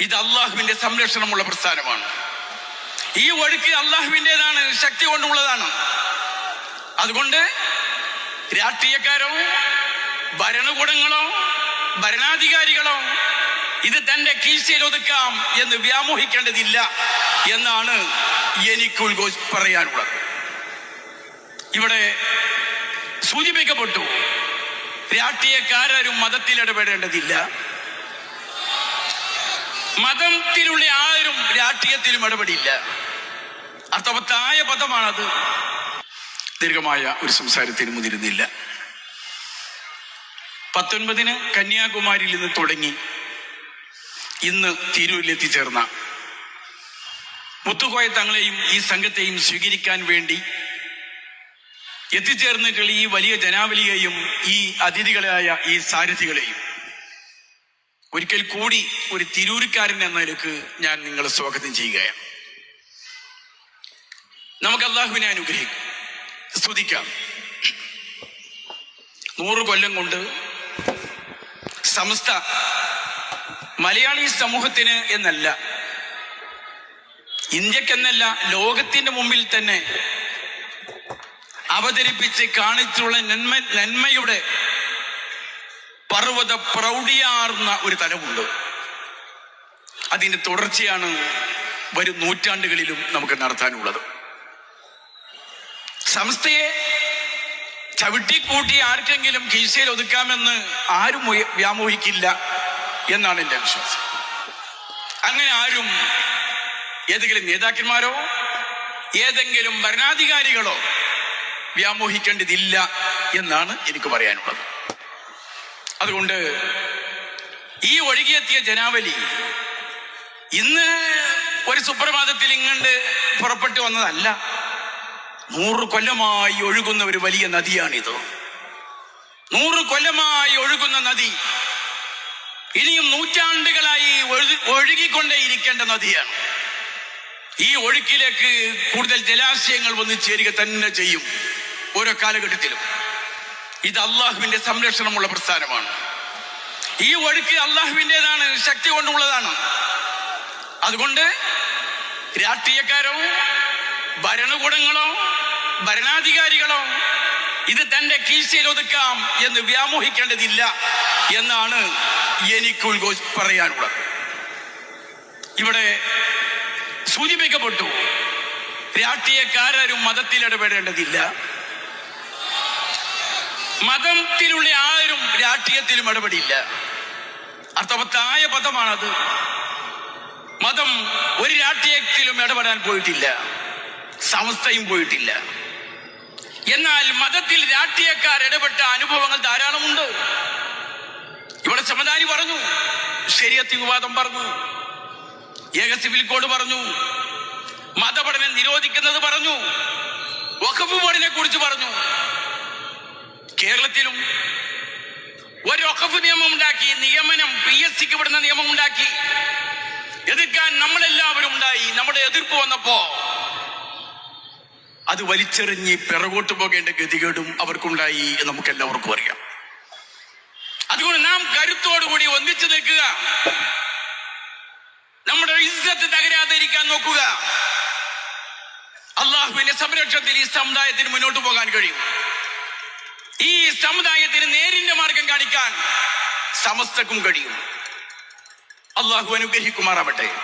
ഇത് അള്ളാഹുവിന്റെ സംരക്ഷണമുള്ള പ്രസ്ഥാനമാണ്. ഈ ഒഴുക്ക് അള്ളാഹുവിന്റെതാണ് ശക്തി കൊണ്ടുള്ളതാണ്. അതുകൊണ്ട് രാഷ്ട്രീയക്കാരോ ഭരണകൂടങ്ങളോ ഭരണാധികാരികളോ ഇത് തന്റെ കീശയിൽ ഒതുക്കാം എന്ന് വ്യാമോഹിക്കേണ്ടതില്ല എന്നാണ് എനിക്ക് ഉത്ഘോഷ പറയാനുള്ളത്. ഇവിടെ സൂചിപ്പിക്കപ്പെട്ടു രാഷ്ട്രീയക്കാരും മതത്തിൽ ഇടപെടേണ്ടതില്ല. മതത്തിലുള്ള ആരും രാഷ്ട്രീയത്തിലും ഇടപെടില്ല. അർത്ഥവത്തായ പദമാണത്. ദീർഘമായ ഒരു സംസാരത്തിന് മുതിരുന്നില്ല. പത്തൊൻപതിന് കന്യാകുമാരിയിൽ നിന്ന് തുടങ്ങി ഇന്ന് തിരൂരിൽ എത്തിച്ചേർന്ന മുത്തുകോയ തങ്ങളെയും ഈ സംഘത്തെയും സ്വീകരിക്കാൻ വേണ്ടി എത്തിച്ചേർന്നിട്ടുള്ള ഈ വലിയ ജനാവലിയെയും ഈ അതിഥികളായ ഈ സാരഥികളെയും ഒരിക്കൽ കൂടി ഒരു തിരൂരിക്കാരൻ എന്ന നിലയ്ക്ക് ഞാൻ നിങ്ങളെ സ്വാഗതം ചെയ്യുകയാണ്. നമുക്ക് അള്ളാഹുവിനെ അനുഗ്രഹിക്കും. സ്തുതിക്കാം. നൂറ് കൊല്ലം കൊണ്ട് സംസ്ഥ മലയാളി സമൂഹത്തിന് എന്നല്ല ഇന്ത്യക്കെന്നല്ല ലോകത്തിന്റെ മുമ്പിൽ തന്നെ അവതരിപ്പിച്ച് കാണിച്ചുള്ള നന്മ നന്മയുടെ പർവത പ്രൗഢിയാർന്ന ഒരു തലമുണ്ട്. അതിന്റെ തുടർച്ചയാണ് വരും നൂറ്റാണ്ടുകളിലും നമുക്ക് നടത്താനുള്ളത്. സംസ്ഥയെ ചവിട്ടിക്കൂട്ടി ആർക്കെങ്കിലും കീശയിൽ ഒതുക്കാമെന്ന് ആരും വ്യാമോഹിക്കില്ല എന്നാണ് എന്റെ വിശ്വാസം. അങ്ങനെ ആരും ഏതെങ്കിലും നേതാക്കന്മാരോ ഏതെങ്കിലും ഭരണാധികാരികളോ വ്യാമോഹിക്കേണ്ടതില്ല എന്നാണ് എനിക്ക് പറയാനുള്ളത്. അതുകൊണ്ട് ഈ ഒഴുകിയെത്തിയ ജനാവലി ഇന്ന് ഒരു സുപ്രഭാതത്തിൽ ഇങ്ങണ്ട് പുറപ്പെട്ടു വന്നതല്ല. നൂറ് കൊല്ലമായി ഒഴുകുന്ന ഒരു വലിയ നദിയാണിത്. നൂറ് കൊല്ലമായി ഒഴുകുന്ന നദി ഇനിയും നൂറ്റാണ്ടുകളായി ഒഴു- ഒഴുകിക്കൊണ്ടേയിരിക്കേണ്ട നദിയാണ്. ഈ ഒഴുക്കിലേക്ക് കൂടുതൽ ജലാശയങ്ങൾ വന്ന് ചേരുക തന്നെ ചെയ്യും ഓരോ കാലഘട്ടത്തിലും. ഇത് അള്ളാഹുവിന്റെ സംരക്ഷണമുള്ള പ്രസ്ഥാനമാണ്. ഈ ഒഴുക്ക് അള്ളാഹുവിന്റെതാണ് ശക്തി കൊണ്ടുള്ളതാണ്. അതുകൊണ്ട് രാഷ്ട്രീയക്കാരോ ഭരണകൂടങ്ങളോ ഭരണാധികാരികളോ ഇത് തന്റെ കീശയിൽ ഒതുക്കാം എന്ന് വ്യാമോഹിക്കേണ്ടതില്ല എന്നാണ് എനിക്ക് ഉത്ഘോഷ പറയാനുള്ളത്. ഇവിടെ സൂചിപ്പിക്കപ്പെട്ടു രാഷ്ട്രീയക്കാരും മതത്തിൽ ഇടപെടേണ്ടതില്ല. മതത്തിലുള്ള ആരും രാഷ്ട്രീയത്തിലും ഇടപെടില്ല. അർത്ഥവത്തായ പദമാണത് മതം ഒരു രാഷ്ട്രീയത്തിലും ഇടപെടാൻ പോയിട്ടില്ല. സമസ്തയും പോയിട്ടില്ല. എന്നാൽ മതത്തിൽ രാഷ്ട്രീയക്കാർ ഇടപെട്ട അനുഭവങ്ങൾ ധാരാളമുണ്ട്. ഇവിടെ സമദാനി പറഞ്ഞു ശരിയത്തി വിവാദം പറഞ്ഞു ഏക സിവിൽ കോഡ് പറഞ്ഞു മതപഠനം നിരോധിക്കുന്നത് പറഞ്ഞു വഖഫ് ബോർഡിനെ കുറിച്ച് പറഞ്ഞു. കേരളത്തിലും ഒരു ഒക്കഫ് നിയമം ഉണ്ടാക്കി നിയമനം പി എസ് സിക്ക് വിടുന്ന നിയമം ഉണ്ടാക്കി എതിർക്കാൻ നമ്മളെല്ലാവരും ഉണ്ടായി. നമ്മുടെ എതിർപ്പ് വന്നപ്പോ അത് വലിച്ചെറിഞ്ഞ് പിറകോട്ട് പോകേണ്ട ഗതികേടും അവർക്കുണ്ടായി നമുക്ക് എല്ലാവർക്കും അറിയാം. അതുകൊണ്ട് നാം കരുത്തോടുകൂടി ഒന്നിച്ചു നിൽക്കുക. നമ്മുടെ ഇസ്സത്ത് തകരാതിരിക്കാൻ നോക്കുക. അള്ളാഹുവിന്റെ സംരക്ഷണത്തിൽ ഈ സമുദായത്തിന് മുന്നോട്ട് പോകാൻ കഴിയും. ഈ സമുദായത്തിന് നേരിന്റെ മാർഗം കാണിക്കാൻ സമസ്തക്കും കഴിയും. അള്ളാഹു അനുഗ്രഹിക്കുമാറാവട്ടെ.